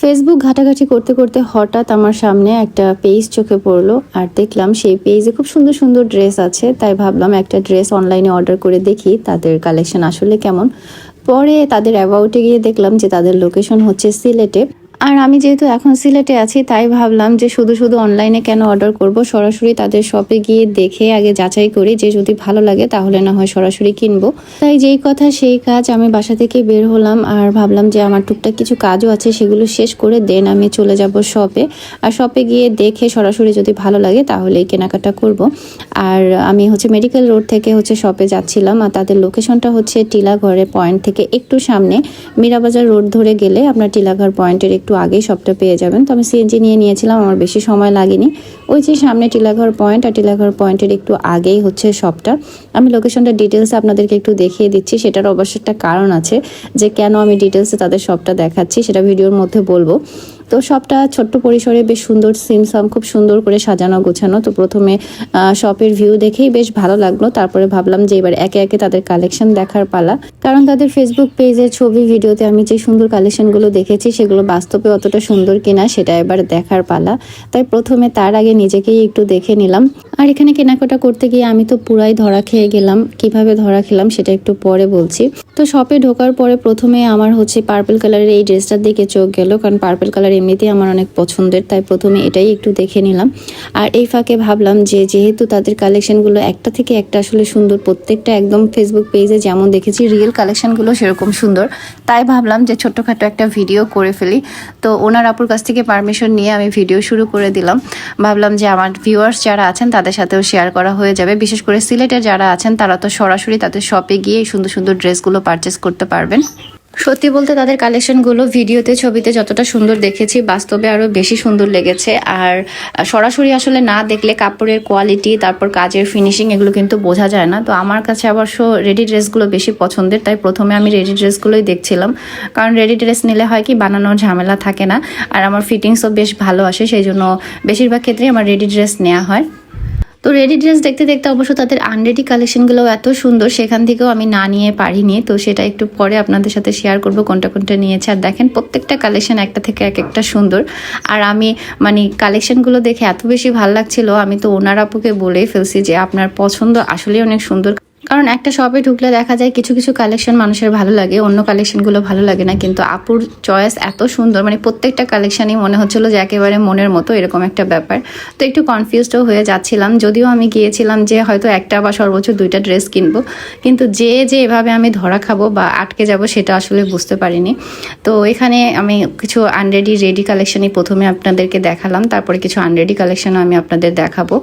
Facebook ঘাটাঘাটি করতে করতে হঠাৎ আমার সামনে একটা পেজ চোখে পড়ল, আর দেখলাম সেই পেজে খুব সুন্দর সুন্দর ড্রেস আছে, তাই ভাবলাম একটা ড্রেস অনলাইনে অর্ডার করে দেখি তাদের কালেকশন আসলে কেমন। পরে তাদের অ্যাবাউটে গিয়ে দেখলাম যে তাদের লোকেশন হচ্ছে সিলেটে। আর আমি যেহেতু এখন সিলেটে আছি, তাই ভাবলাম যে শুধু শুধু অনলাইনে কেন অর্ডার করব? সরাসরি তাদের শপে গিয়ে দেখে আগে যাচাই করি, যে যদি ভালো লাগে তাহলে না হয় সরাসরি কিনবো। তাই যেই কথা সেই কাজ আমি বাসা থেকে বের হলাম আর ভাবলাম যে আমার টুকটাক কিছু কাজও আছে, সেগুলো শেষ করে দেন আমি চলে যাব শপে আর শপে গিয়ে দেখে সরাসরি যদি ভালো লাগে তাহলেই কেনাকাটা করব। আর আমি হচ্ছে মেডিকেল রোড থেকে হচ্ছে শপে যাচ্ছিলাম আর তাদের লোকেশনটা হচ্ছে টিলাঘরের পয়েন্ট থেকে একটু সামনে। মীরাবাজার রোড ধরে গেলে আপনার টিলাঘর পয়েন্টের একটু আগেই সবটা পেয়ে যাবেন। তো আমি সিএনজি নিয়ে নিয়েছিলাম, আমার বেশি সময় লাগেনি। ওই যে সামনে টিলাঘর পয়েন্ট, আর টিলাঘর পয়েন্টের একটু আগেই হচ্ছে সবটা। আমি লোকেশনটা ডিটেলস আপনাদেরকে একটু দেখিয়ে দিচ্ছি, সেটার অবশ্য একটা কারণ আছে যে কেন আমি ডিটেলসে তাদের সবটা দেখাচ্ছি, সেটা ভিডিওর মধ্যে বলব। তো সবটা ছোট্ট পরিসরে বেশ সুন্দর সিমসাম, খুব সুন্দর করে সাজানো, গোছানো। তো প্রথমে শপের ভিউ দেখেই বেশ ভালো লাগল। তারপরে ভাবলাম যে এবার একে একে তাদের কালেকশন দেখার পালা। কারণ তাদের ফেসবুক পেজে ছবি ভিডিওতে আমি যে সুন্দর কালেকশনগুলো দেখেছি, সেগুলো বাস্তবে অতটা সুন্দর কিনা, সেটা এবার দেখার পালা। তাই প্রথমে তার আগে নিজেকেই একটু দেখে নিলাম। আর এখানে কেনাকাটা করতে গিয়ে আমি তো পুরাই ধরা খেয়ে গেলাম। কীভাবে ধরা খেলাম সেটা একটু পরে বলছি। তো শপে ঢোকার পরে প্রথমে আমার হচ্ছে পার্পল কালারের এই ড্রেসটার দিকে চোখ গেল, কারণ পার্পল কালার এমনিতেই আমার অনেক পছন্দের, তাই প্রথমে এটাই একটু দেখে নিলাম। আর এই ফাঁকে ভাবলাম যে যেহেতু তাদের কালেকশনগুলো একটা থেকে একটা আসলে সুন্দর, প্রত্যেকটা একদম ফেসবুক পেজে যেমন দেখেছি রিয়েল কালেকশনগুলো সেরকম সুন্দর। তাই ভাবলাম যে ছোট্টখাটো একটা ভিডিও করে ফেলি। তো ওনার আপুর কাছ থেকে পারমিশন নিয়ে আমি ভিডিও শুরু করে দিলাম। ভাবলাম যে আমার ভিউয়ার্স যারা আছেন তাদের সাথেও শেয়ার করা হয়ে যাবে। বিশেষ করে সিলেটের যারা আছেন, তারা তো সরাসরি তাদের শপে গিয়ে এই সুন্দর সুন্দর ড্রেসগুলো পারচেস করতে পারবেন। সত্যি বলতে তাদের কালেকশনগুলো ভিডিওতে, ছবিতে যতটা সুন্দর দেখেছি, বাস্তবে আরও বেশি সুন্দর লেগেছে। আর সরাসরি আসলে না দেখলে কাপড়ের কোয়ালিটি তারপর কাজের ফিনিশিং এগুলো কিন্তু বোঝা যায় না। তো আমার কাছে অবশ্য রেডি ড্রেসগুলো বেশি পছন্দের, তাই প্রথমে আমি রেডি ড্রেসগুলোই দেখছিলাম। কারণ রেডি ড্রেস নিলে হয় কি, বানানোর ঝামেলা থাকে না। আর আমার ফিটিংসও বেশ ভালো আসে, সেই জন্য বেশিরভাগ ক্ষেত্রেই আমার রেডি ড্রেস নেওয়া হয়। তো রেডি ড্রেস দেখতে দেখতে অবশ্য তাদের আনরেডি কালেকশনগুলো এত সুন্দর, সেখান থেকেও আমি না নিয়ে পারিনি। তো সেটা একটু পরে আপনাদের সাথে শেয়ার করব, কোনটা কোনটা নিয়েছে। আর দেখেন, প্রত্যেকটা কালেকশন একটা থেকে এক একটা সুন্দর। আর আমি মানে কালেকশনগুলো দেখে এত বেশি ভালো লাগছিল, আমি তো ওনার আপুকে বলেই ফেলছি যে আপনার পছন্দ আসলেই অনেক সুন্দর। কারণ একটা শপে ঢুকলে দেখা যায় কিছু কিছু কালেকশন মানুষের ভালো লাগে, অন্য কালেকশনগুলো ভালো লাগে না। কিন্তু আপুর চয়েস এত সুন্দর মানে প্রত্যেকটা কালেকশনই মনে হচ্ছিল যে একেবারে মনের মতো এরকম একটা ব্যাপার। তো একটু কনফিউজডও হয়ে যাচ্ছিলাম, যদিও আমি গিয়েছিলাম যে হয়তো একটা বা সর্বোচ্চ দুইটা ড্রেস কিনবো, কিন্তু যে যে এভাবে আমি ধরা খাব বা আটকে যাব সেটা আসলে বুঝতে পারিনি। তো এখানে আমি কিছু আনরেডি রেডি কালেকশনই প্রথমে আপনাদেরকে দেখালাম, তারপরে কিছু আনরেডি কালেকশনও আমি আপনাদের দেখাবো।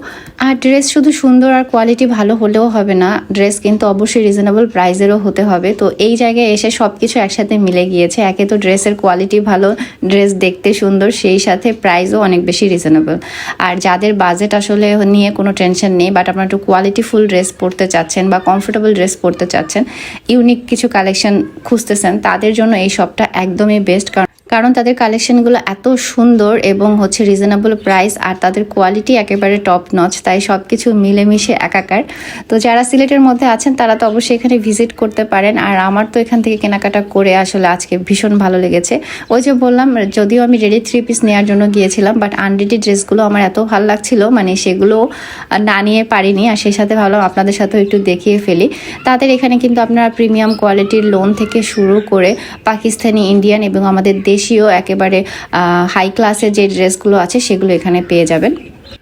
আর ড্রেস শুধু সুন্দর আর কোয়ালিটি ভালো হলেও হবে না ড্রেস কিন্তু অবশ্যই রিজনেবল প্রাইসেরও হতে হবে। তো এই জায়গায় এসে সব কিছু একসাথে মিলে গিয়েছে। একে তো ড্রেসের কোয়ালিটি ভালো ড্রেস দেখতে সুন্দর, সেই সাথে প্রাইসও অনেক বেশি রিজনেবল আর যাদের বাজেট আসলে নিয়ে কোনো টেনশন নেই বাট আপনার একটু কোয়ালিটিফুল ড্রেস পরতে চাচ্ছেন বা কমফোর্টেবল ড্রেস পরতে চাচ্ছেন ইউনিক কিছু কালেকশন খুঁজতেছেন, তাদের জন্য এই শপটা একদমই বেস্ট কারণ কারণ তাদের কালেকশনগুলো এত সুন্দর এবং হচ্ছে রিজনেবল প্রাইস আর তাদের কোয়ালিটি একেবারে টপ নচ তাই সব কিছু মিলেমিশে একাকার। তো যারা সিলেটের মধ্যে আছেন, তারা তো অবশ্যই এখানে ভিজিট করতে পারেন। আর আমার তো এখান থেকে কেনাকাটা করে আসলে আজকে ভীষণ ভালো লেগেছে। ওই যে বললাম, যদিও আমি রেডি থ্রি পিস নেওয়ার জন্য গিয়েছিলাম বাট আনরেডি ড্রেসগুলো আমার এত ভালো লাগছিল মানে সেগুলো না নিয়ে পারিনি। আর সেই সাথে ভাবলাম আপনাদের সাথেও একটু দেখিয়ে ফেলি। তাদের এখানে কিন্তু আপনারা প্রিমিয়াম কোয়ালিটির লোন থেকে শুরু করে পাকিস্তানি ইন্ডিয়ান এবং আমাদের দেশীয় একেবারে হাই ক্লাসের যে ড্রেসগুলো আছে সেগুলো এখানে পেয়ে যাবেন।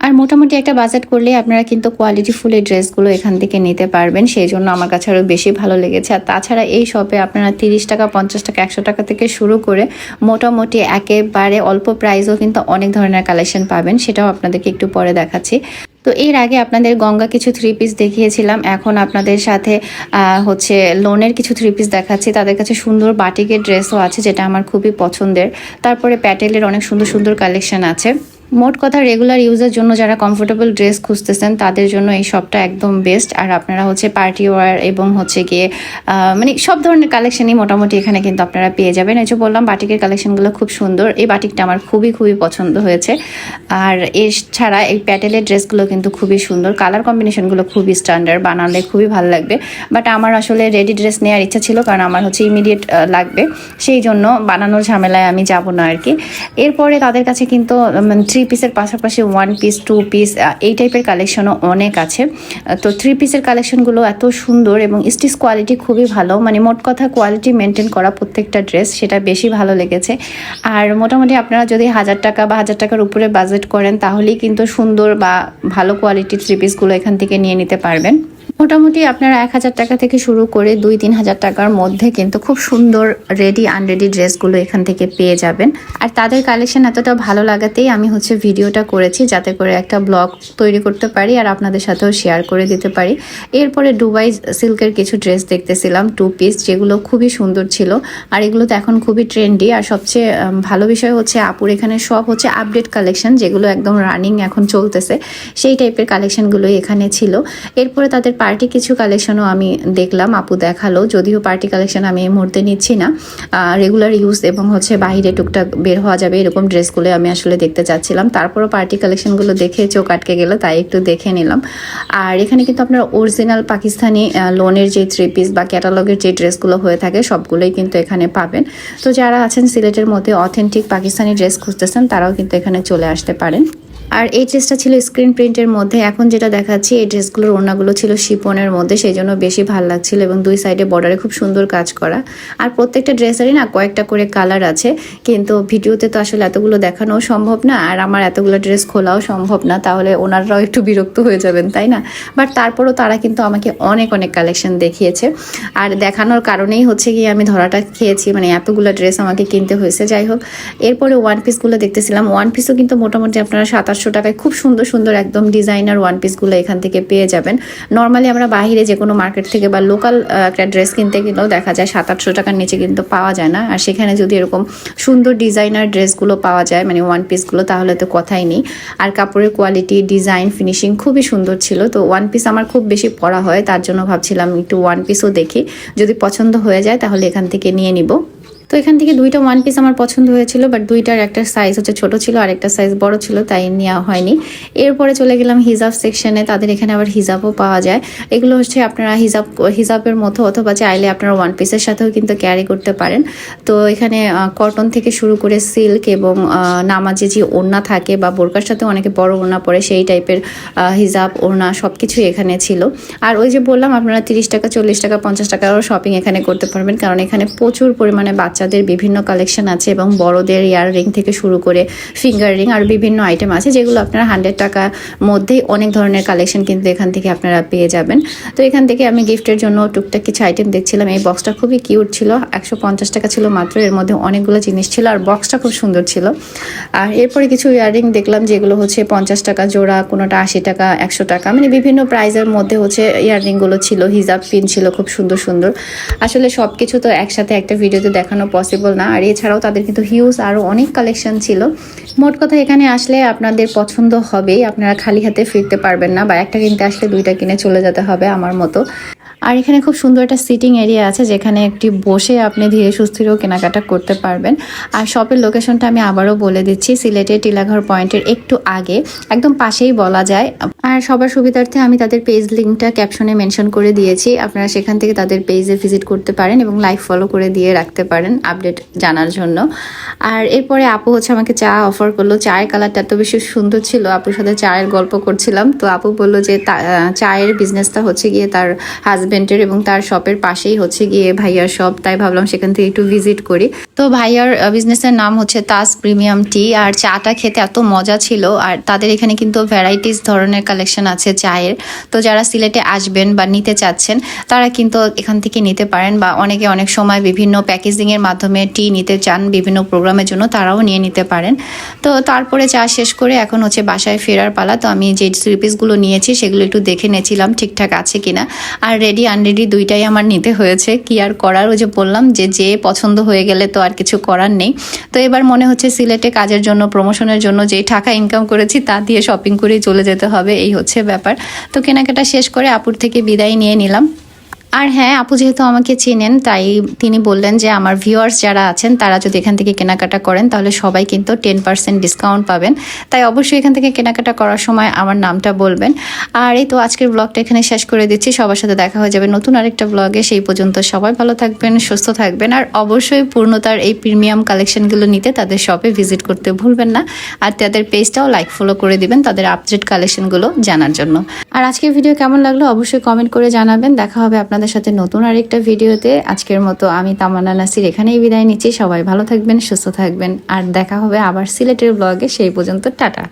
আর মোটামুটি একটা বাজেট করলে আপনারা কিন্তু কোয়ালিটি ফুল এই ড্রেসগুলো এখান থেকে নিতে পারবেন, সেই জন্য আমার কাছে আরও বেশি ভালো লেগেছে। আর তাছাড়া এই শপে আপনারা তিরিশ টাকা, পঞ্চাশ টাকা, একশো টাকা থেকে শুরু করে মোটামুটি একেবারে অল্প প্রাইসও কিন্তু অনেক ধরনের কালেকশন পাবেন, সেটাও আপনাদেরকে একটু পরে দেখাচ্ছি। তো এর আগে আপনাদের গঙ্গা কিছু থ্রি পিস দেখিয়েছিলাম। এখন আপনাদের সাথে হচ্ছে লোনের কিছু থ্রি পিস দেখাচ্ছি। তাদের কাছে সুন্দর বাটিকের ড্রেসও আছে, যেটা আমার খুবই পছন্দের। তারপরে প্যাটেলের অনেক সুন্দর সুন্দর কালেকশন আছে। মোট কথা রেগুলার ইউজের জন্য যারা কমফোর্টেবল ড্রেস খুঁজতেছেন, তাদের জন্য এই শপটা একদম বেস্ট আর আপনারা হচ্ছে পার্টি ওয়ার এবং হচ্ছে গিয়ে মানে সব ধরনের কালেকশনই মোটামুটি এখানে কিন্তু আপনারা পেয়ে যাবেন। এই যে বললাম, বাটিকের কালেকশনগুলো খুব সুন্দর। এই বাটিকটা আমার খুবই খুবই পছন্দ হয়েছে। আর এছাড়া এই প্যাটেলের ড্রেসগুলো কিন্তু খুবই সুন্দর। কালার কম্বিনেশনগুলো খুবই স্ট্যান্ডার্ড বানালে খুবই ভালো লাগবে। বাট আমার আসলে রেডি ড্রেস নেওয়ার ইচ্ছা ছিল, কারণ আমার হচ্ছে ইমিডিয়েট লাগবে। সেই জন্য বানানোর ঝামেলায় আমি যাব না আর কি। এরপরে তাদের কাছে কিন্তু থ্রি পিসের পাশাপাশি ওয়ান পিস টু পিস এই টাইপের কালেকশনও অনেক আছে। তো থ্রি পিসের কালেকশনগুলো এত সুন্দর এবং স্টিচ কোয়ালিটি খুবই ভালো। মানে মোট কথা কোয়ালিটি মেনটেন করা প্রত্যেকটা ড্রেস সেটা বেশি ভালো লেগেছে। আর মোটামুটি আপনারা যদি হাজার টাকা বা হাজার টাকার উপরে বাজেট করেন, তাহলেই কিন্তু সুন্দর বা ভালো কোয়ালিটির থ্রি পিসগুলো এখান থেকে নিয়ে নিতে পারবেন। মোটামুটি আপনারা এক হাজার টাকা থেকে শুরু করে দুই, তিন হাজার টাকার মধ্যে কিন্তু খুব সুন্দর রেডি আনরেডি ড্রেসগুলো এখান থেকে পেয়ে যাবেন। আর তাদের কালেকশন এতটা ভালো লাগাতেই আমি হচ্ছে ভিডিওটা করেছি যাতে করে একটা ব্লগ তৈরি করতে পারি আর আপনাদের সাথেও শেয়ার করে দিতে পারি। এরপরে দুবাই সিল্কের কিছু ড্রেস দেখতেছিলাম টু পিস যেগুলো খুবই সুন্দর ছিল। আর এগুলো তো এখন খুবই ট্রেন্ডি আর সবচেয়ে ভালো বিষয় হচ্ছে আপুর এখানে সব হচ্ছে আপডেট কালেকশন যেগুলো একদম রানিং এখন চলতেছে, সেই টাইপের কালেকশনগুলোই এখানে ছিল। এরপরে তাদের পার্টি কিছু কালেকশনও আমি দেখলাম, আপু দেখাল, যদিও পার্টি কালেকশন আমি এই মুহূর্তে নিচ্ছি না। রেগুলার ইউজ এবং হচ্ছে বাইরে টুকটাক বের হওয়া যাবে এরকম ড্রেসগুলো আমি আসলে দেখতে চাচ্ছিলাম। তারপরও পার্টি কালেকশনগুলো দেখে চোখ আটকে গেল, তাই একটু দেখে নিলাম। আর এখানে কিন্তু আপনার অরিজিনাল পাকিস্তানি লোনের যে থ্রি পিস বা ক্যাটালগের যে ড্রেসগুলো হয়ে থাকে, সবগুলোই কিন্তু এখানে পাবেন। তো যারা আছেন সিলেটের মধ্যে অথেন্টিক পাকিস্তানি ড্রেস খুঁজতেছেন, তারাও কিন্তু এখানে চলে আসতে পারেন। আর এই ড্রেসটা ছিল স্ক্রিন প্রিন্টের মধ্যে। এখন যেটা দেখাচ্ছি, এই ড্রেসগুলোর ওড়নাগুলো ছিল শিপনের মধ্যে সেই জন্য বেশি ভালো লাগছিল এবং দুই সাইডে বর্ডারে খুব সুন্দর কাজ করা। আর প্রত্যেকটা ড্রেসেরই না কয়েকটা করে কালার আছে, কিন্তু ভিডিওতে তো আসলে এতগুলো দেখানোও সম্ভব না, আর আমার এতগুলো ড্রেস খোলাও সম্ভব না, তাহলে ওনারাও একটু বিরক্ত হয়ে যাবেন, তাই না? বাট তারপরও তারা কিন্তু আমাকে অনেক অনেক কালেকশন দেখিয়েছে। আর দেখানোর কারণেই হচ্ছে গিয়ে আমি ধরাটা খেয়েছি মানে এতগুলো ড্রেস আমাকে কিনতে হয়েছে। যাই হোক, এরপরে ওয়ান পিসগুলো দেখতেছিলাম। ওয়ান পিসও কিন্তু মোটামুটি আপনারা সাত আটশো টাকায় খুব সুন্দর সুন্দর একদম ডিজাইনার ওয়ান পিসগুলো এখান থেকে পেয়ে যাবেন। নর্মালি আমরা বাইরে যে কোনো মার্কেট থেকে বা লোকাল একটা ড্রেস কিনতে গেলেও দেখা যায় সাত আটশো টাকার নিচে কিন্তু পাওয়া যায় না। আর সেখানে যদি এরকম সুন্দর ডিজাইনার ড্রেসগুলো পাওয়া যায় মানে ওয়ান পিসগুলো তাহলে তো কথাই নেই। আর কাপড়ের কোয়ালিটি ডিজাইন ফিনিশিং খুবই সুন্দর ছিল। তো ওয়ান পিস আমার খুব বেশি পরা হয়, তার জন্য ভাবছিলাম একটু ওয়ান পিসও দেখি। যদি পছন্দ হয়ে যায় তাহলে এখান থেকে নিয়ে নিব। তো এখান থেকে দুইটা ওয়ান পিস আমার পছন্দ হয়েছিল বাট দুইটার একটা সাইজ হচ্ছে ছোট ছিল আর একটা সাইজ বড় ছিল, তাই নেওয়া হয়নি। এরপরে চলে গেলাম হিজাব সেকশনে তাদের এখানে আবার হিজাবও পাওয়া যায়। এগুলো হচ্ছে আপনারা হিজাব, হিজাবের মতো অথবা চাইলে আপনারা ওয়ান পিসের সাথেও কিন্তু ক্যারি করতে পারেন। তো এখানে কটন থেকে শুরু করে সিল্ক এবং নামাজে যে ওড়না থাকে বা বোরকার সাথে অনেকে বড় ওড়না পরে, সেই টাইপের হিজাব, ওড়না সব কিছুই এখানে ছিল। আর ওই যে বললাম, আপনারা তিরিশ টাকা, চল্লিশ টাকা, পঞ্চাশ টাকারও শপিং এখানে করতে পারবেন, কারণ এখানে প্রচুর পরিমাণে বাচ্চাদের বিভিন্ন কালেকশন আছে এবং বড়দের ইয়ার রিং থেকে শুরু করে ফিঙ্গার রিং আর বিভিন্ন আইটেম আছে যেগুলো আপনারা হান্ড্রেড টাকা মধ্যেই অনেক ধরনের কালেকশন কিন্তু এখান থেকে আপনারা পেয়ে যাবেন। তো এখান থেকে আমি গিফটের জন্য টুকটাক কিছু আইটেম দেখছিলাম। এই বক্সটা খুবই কিউট ছিল, একশো পঞ্চাশ টাকা ছিল মাত্র, এর মধ্যে অনেকগুলো জিনিস ছিল আর বক্সটা খুব সুন্দর ছিল। আর এরপরে কিছু ইয়াররিং দেখলাম যেগুলো হচ্ছে পঞ্চাশ টাকা জোড়া, কোনোটা আশি টাকা, একশো টাকা মানে বিভিন্ন প্রাইজের মধ্যে হচ্ছে ইয়াররিংগুলো ছিল, হিজাব পিন ছিল খুব সুন্দর সুন্দর। আসলে সব কিছু তো একসাথে একটা ভিডিওতে দেখানো পসিবল না। আর এছাড়াও তাদের কিন্তু হিউজ আরও অনেক কালেকশন ছিল। মোট কথা এখানে আসলে আপনাদের পছন্দ হবেই। আপনারা খালি হাতে ফিরতে পারবেন না বা একটা কিনতে আসলে দুইটা কিনে চলে যেতে হবে আমার মতো। আর এখানে খুব সুন্দর একটা সিটিং এরিয়া আছে, যেখানে একটি বসে আপনি ধীরে সুস্থিরও কেনাকাটা করতে পারবেন। আর শপের লোকেশনটা আমি আবারও বলে দিচ্ছি সিলেটের টিলাঘর পয়েন্টের একটু আগে। একদম পাশেই বলা যায়। আর সবার সুবিধার্থে আমি তাদের পেজ লিঙ্কটা ক্যাপশনে মেনশন করে দিয়েছি। আপনারা সেখান থেকে তাদের পেজে ভিজিট করতে পারেন এবং লাইভ ফলো করে দিয়ে রাখতে পারেন। আপডেট জানার জন্য। আর এরপরে আপু হচ্ছে আমাকে চা অফার করল। চায়ের কালারটা এত বেশি সুন্দর ছিল, আপুর সাথে চায়ের গল্প করছিলাম। তো আপু বলল যে চায়ের বিজনেসটা হচ্ছে গিয়ে তার হাজবেন্ডের এবং তার শপের পাশেই হচ্ছে গিয়ে ভাইয়ার শপ তাই ভাবলাম সেখান থেকে একটু ভিজিট করি। তো ভাইয়ার বিজনেসের নাম হচ্ছে তাস প্রিমিয়াম টি। আর চাটা খেতে এত মজা ছিল। আর তাদের এখানে কিন্তু ভ্যারাইটিস ধরনের কালেকশন আছে চায়ের। তো যারা সিলেটে আসবেন বা নিতে চাচ্ছেন, তারা কিন্তু এখান থেকে নিতে পারেন বা অনেকে অনেক সময় বিভিন্ন প্যাকেজিং এর মাধ্যমে টি নিতে চান বিভিন্ন প্রোগ্রামের জন্য, তারাও নিয়ে নিতে পারেন। তো তারপরে চা শেষ করে এখন হচ্ছে বাসায় ফেরার পালা। তো আমি যে থ্রি পিসগুলো নিয়েছি, সেগুলো একটু দেখে নিয়েছিলাম ঠিকঠাক আছে কিনা। আর রেডি, আনরেডি দুইটাই আমার নিতে হয়েছে। কি আর করার, ওই যে বললাম যে যে পছন্দ হয়ে গেলে তো আর কিছু করার নেই। তো এবার মনে হচ্ছে সিলেটে কাজের জন্য, প্রমোশনের জন্য যে টাকা ইনকাম করেছি, তা দিয়ে শপিং করেই চলে যেতে হবে, এই হচ্ছে ব্যাপার। তো কেনাকাটা শেষ করে আপুর থেকে বিদায় নিয়ে নিলাম। আর হ্যাঁ আপু যেহেতু আমাকে চিনেন, তাই তিনি বললেন যে আমার ভিউয়ার্স যারা আছেন, তারা যদি এখান থেকে কেনাকাটা করেন, তাহলে সবাই কিন্তু টেন পার্সেন্ট ডিসকাউন্ট পাবেন। তাই অবশ্যই এখান থেকে কেনাকাটা করার সময় আমার নামটা বলবেন। আর এই তো আজকের ব্লগটা এখানে শেষ করে দিচ্ছি। সবার সাথে দেখা হয়ে যাবে নতুন আরেকটা ব্লগে সেই পর্যন্ত সবাই ভালো থাকবেন, সুস্থ থাকবেন। আর অবশ্যই পূর্ণতার এই প্রিমিয়াম কালেকশনগুলো নিতে তাদের শপে ভিজিট করতে ভুলবেন না। আর তাদের পেজটাও লাইক ফলো করে দিবেন তাদের আপডেট কালেকশনগুলো জানার জন্য। আর আজকের ভিডিও কেমন লাগল? অবশ্যই কমেন্ট করে জানাবেন। দেখা হবে আপনাদের সাথে নতুন আরেকটা ভিডিওতে আজকের মতো আমি তামান্না নাসির এখানেই বিদায় নিচ্ছি। সবাই ভালো থাকবেন, সুস্থ থাকবেন। আর দেখা হবে আবার সিলেটের ব্লগে সেই পর্যন্ত টাটা।